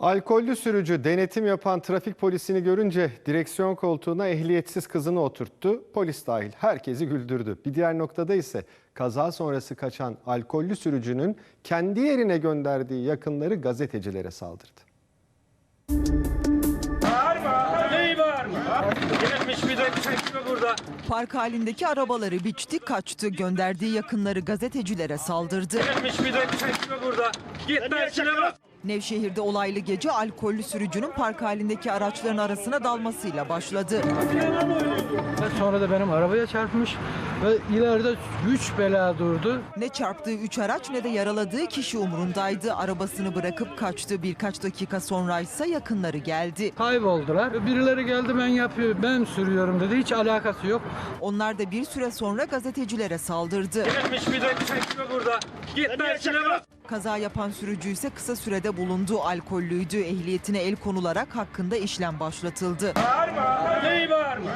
Alkollü sürücü denetim yapan trafik polisini görünce direksiyon koltuğuna ehliyetsiz kızını oturttu. Polis dahil herkesi güldürdü. Bir diğer noktada ise kaza sonrası kaçan alkollü sürücünün kendi yerine gönderdiği yakınları gazetecilere saldırdı. Park halindeki arabaları biçti, kaçtı. Gönderdiği yakınları gazetecilere saldırdı. Burada. Git bak. Nevşehir'de olaylı gece alkollü sürücünün park halindeki araçların arasına dalmasıyla başladı. Ve sonra da benim arabaya çarpmış ve ileride güç bela durdu. Ne çarptığı üç araç ne de yaraladığı kişi umurundaydı. Arabasını bırakıp kaçtı. Birkaç dakika sonra ise yakınları geldi. Kayboldular. Birileri geldi ben yapıyorum, ben sürüyorum dedi. Hiç alakası yok. Onlar da bir süre sonra gazetecilere saldırdı. Gelmiş bir de çekme burada. Git bak. Kaza yapan sürücü ise kısa sürede bulundu. Alkollüydü. Ehliyetine el konularak hakkında işlem başlatıldı. Bağırma. Bağırma?